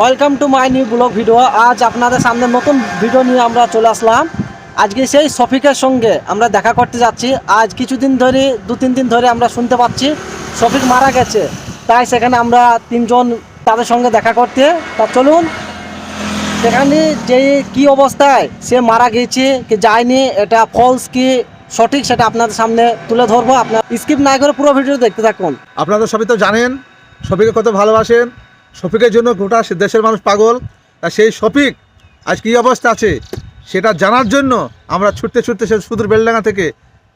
Welcome to my new blog video আজ আপনাদের সামনে নতুন ভিডিও নিয়ে আমরা চলে আসলাম। আজকে সেই শফিকের সঙ্গে আমরা দেখা করতে যাচ্ছি। আজ কিছুদিন ধরে দু তিন দিন ধরে আমরা শুনতে পাচ্ছি, শফিক মারা গেছে। তাই সেখানে আমরা তিনজন তাদের সঙ্গে দেখা করতে। তা চলুন, সেখানে যে কি অবস্থায় সে মারা গেছে কি যায়নি, এটা ফলস কি সঠিক সেটা আপনাদের সামনে তুলে ধরবো। আপনার স্কিপ না করে পুরো ভিডিও দেখতে থাকুন। আপনারা সবই তো জানেন শফিকে কত ভালোবাসেন। শফিকের জন্য গোটা দেশের মানুষ পাগল। তা সেই শফিক আজ কী অবস্থা আছে সেটা জানার জন্য আমরা ছুটতে ছুটতে সে সুদূর বেলডাঙ্গা থেকে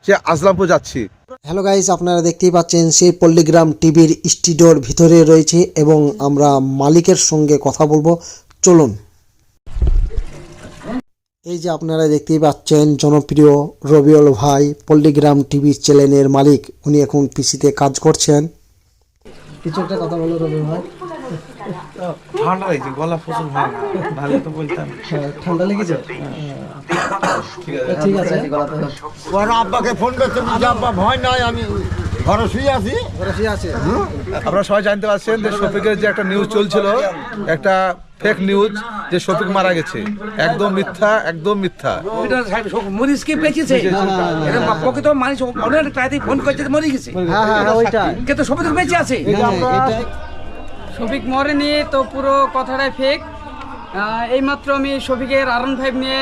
সে আসলামপুর যাচ্ছি। হ্যালো গাইস আপনারা দেখতেই পাচ্ছেন সেই পল্লীগ্রাম টিভির স্টুডিওর ভিতরে রয়েছে এবং আমরা মালিকের সঙ্গে কথা বলব। চলুন। এই যে আপনারা দেখতেই পাচ্ছেন জনপ্রিয় রবিউল ভাই পল্লীগ্রাম টিভি চ্যানেলের মালিক। উনি এখন পিসিতে কাজ করছেন। কিছু একটা কথা বলো রবি ভাই। ঠান্ডা লাগছে গলা ফসল হয় না? ভালো তো বলতাম। ঠান্ডা লেগেছে? ঠিক আছে। ওর আব্বাকে ফোন করতে আব্বা ভয় নাই আমি ঘরে শুয়ে আছি। আছে। আপনারা সবাই জানতে পারছেন যে শফিকের যে একটা নিউজ চলছিল একটা ফেক নিউজ যে শফিক মারা গেছে। একদম মিথ্যা একদম মিথ্যা। মরিচকে বেঁচেছে এটা প্রকৃত মানুষ অনেক ফোন করছে মরে গেছে। হ্যাঁ হ্যাঁ হ্যাঁ, কিন্তু সবাই বেঁচে আছে। শফিক মরেনি তো পুরো কথাটাই ফেক এইমাত্র আমি শফিকের আরন ফাইভ নিয়ে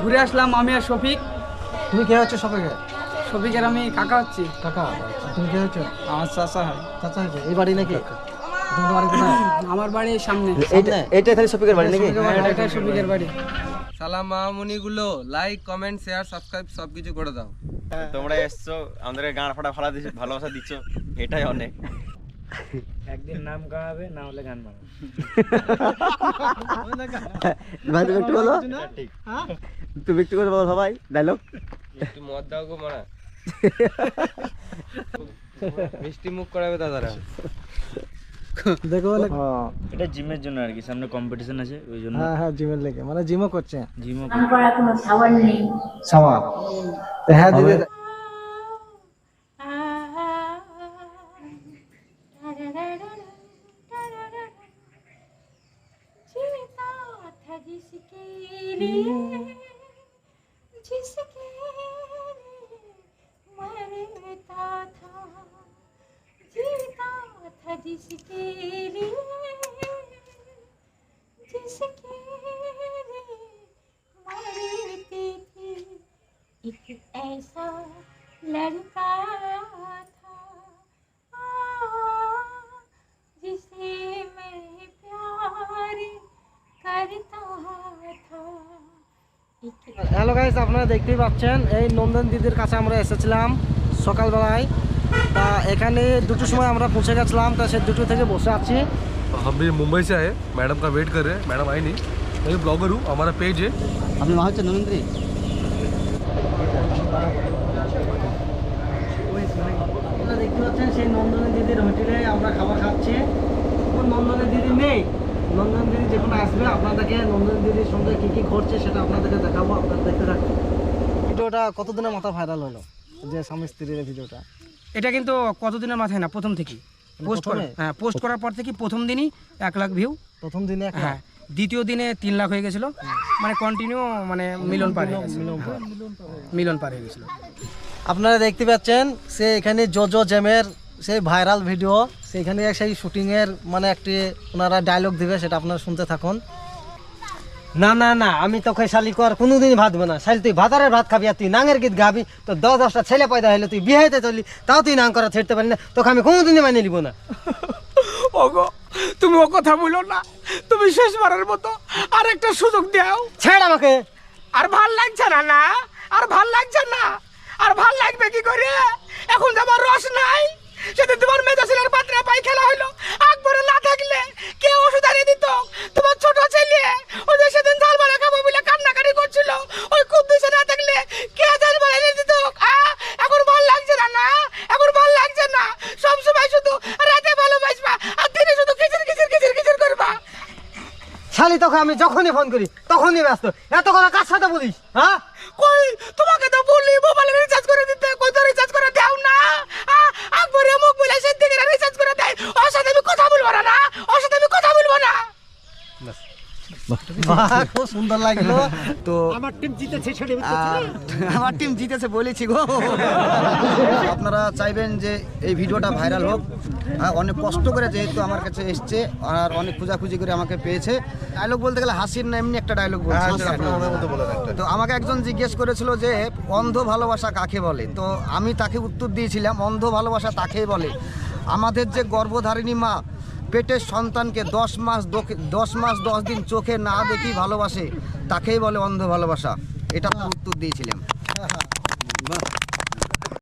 ঘুরে আসলাম আমি আর শফিক। তুমি কে হচ্ছে সবাইকে শফিকের আমি কাকা হচ্ছি। কাকা? তুমি কে হচ্ছে? আমার চাষা হয়। চাচা হচ্ছে এই বাড়ি নাকি? বাড়ি আমার বাড়ির সামনে। এইটাই তাহলে শফিকের বাড়ি নাকি? এটাই শফিকের বাড়ি। সালাম মামুনিগুলো লাইক কমেন্ট শেয়ার সাবস্ক্রাইব সব কিছু করে দাও। তোমরা এসছো আমাদেরকে গান ফাটা ভালো দিচ্ছ ভালোবাসা দিচ্ছ এটাই অনেক। একদিন নাম না হলে গান ভাই তুমি একটু বলো। তুমি একটু করে বলো সবাই ডায়লগ একটু মদ দাও গো মারা। মিষ্টি মুখ করাবে দাদারা। দেখো বলে। এটা জিমের জন্য আর কি সামনে কম্পিটিশন আছে ওই জন্য। হ্যাঁ হ্যাঁ জিমের লেগে। মানে জিমও করছে। জিমও করার কোনো সাবান নেই। সামা হ্যাঁ দিদি जिसके लिए, जिसके मरता था, जीता था जिसके लिए, जिसके मरती थी। एक ऐसा लड़का হ্যালো গাইস আপনারা দেখতেই পাচ্ছেন এই নন্দন দিদির কাছে আমরা এসেছিলাম সকালবেলায় তা এখানে দুটোর সময় আমরা পৌঁছে গেছিলাম তা সে দুটো থেকে বসে আছি हम भी मुंबई से आए मैडम का वेट कर रहे हैं मैडम आई नहीं मैं ब्लॉगर हूँ हमारा पेज है আপনি মা হচ্ছে নরেন্দ্রী নন্দন দিদি যখন আসবে আপনাদেরকে নন্দন দিদির সঙ্গে কি কি ঘটছে সেটা আপনাদেরকে দেখাবো আপনারা দেখতে থাকুন ভিডিওটা কতদিনের মাথা ভাইরাল হলো যে স্বামী স্ত্রীর ভিডিওটা? এটা কিন্তু কতদিনের মাথায় না প্রথম থেকেই। পোস্ট করে হ্যাঁ পোস্ট করার পর থেকে প্রথম দিনই এক লাখ ভিউ প্রথম দিনে হ্যাঁ দ্বিতীয় দিনে তিন লাখ হয়ে গেছিল। মানে কন্টিনিউ মানে মিলন পার হয়ে মিলন পার। হয়ে গেছিল। আপনারা দেখতে পাচ্ছেন সে এখানে জোজো জ্যামের সেই ভাইরাল ভিডিও সেখানে সেই শুটিংয়ের মানে একটি ওনারা ডায়লগ দিবে সেটা আপনারা শুনতে থাকুন। না না না আমি তোকে শালি কর কোনোদিন ভাত না। শালি তুই ভাতারের ভাত খাবি আর তুই নাঙের গীত গাবি তো দশ দশটা ছেলে পয়দা হলে তুই বিয়েতে চলি তাও তুই নাং করা ছেড়তে পারলি না তোকে আমি কোনোদিনই মানে নিব না। ওগো তুমি ও কথা বলো না তুমি শেষবারের মতো আর একটা সুযোগ দাও। ছেড় আমাকে। আর ভালো লাগছে না না? আর ভালো লাগছে না? আর ভালো লাগবে কি করে? এখন তো আমার রস নাই সেদিন তোমার মেজাসিলার পাত্রে পাই খেলা হইল আকবরে না থাকলে কে ওষুধ আনিয়ে দিত তোমার ছোট ছেলে ওই যে সেদিন ঝাল বাড়া খাব বলে কান্নাকাটি করছিল ওই কুদ্দুসে না থাকলে কে ঝাল বাড়া এনে দিত আ? এখন ভালো লাগছে না না এখন ভালো লাগছে না সব সময় শুধু রাতে ভালোবাসবা আর দিনে শুধু কিচির কিচির কিচির কিচির করবা শালি, তোকে আমি যখনই ফোন করি, তখনই ব্যস্ত। এত কথা কার সাথে বলিস হ্যাঁ কই, তোমাকে তো বলি মোবাইল রিচার্জ করে দিতে, কই তো রিচার্জ করে দাও না আকবরে মুখ বলে সে দিকে রিচার্জ করে দেয় ওর সাথে আমি কথা বলব না না ওর সাথে আমি কথা বলব না বাহ, খুব সুন্দর লাগল। তো আমার টিম জিতেছে আমার টিম জিতেছে বলেছি গো। আপনারা চাইবেন যে এই ভিডিওটা ভাইরাল হোক। হ্যাঁ অনেক কষ্ট করে যেহেতু আমার কাছে এসছে আর অনেক খোঁজাখুঁজি করে আমাকে পেয়েছে। ডায়লগ বলতে গেলে হাসির না এমনি একটা ডায়লগ বলছে। তো আমাকে একজন জিজ্ঞেস করেছিল যে অন্ধ ভালোবাসা কাকে বলে? তো আমি তাকে উত্তর দিয়েছিলাম অন্ধ ভালোবাসা তাকেই বলে। আমাদের যে গর্ভধারিণী মা পেটের সন্তানকে দশ মাস দশ মাস দশ দিন চোখে না দেখি ভালোবাসে, তাকেই বলে অন্ধ ভালোবাসা। এটা উত্তর দিয়েছিলাম।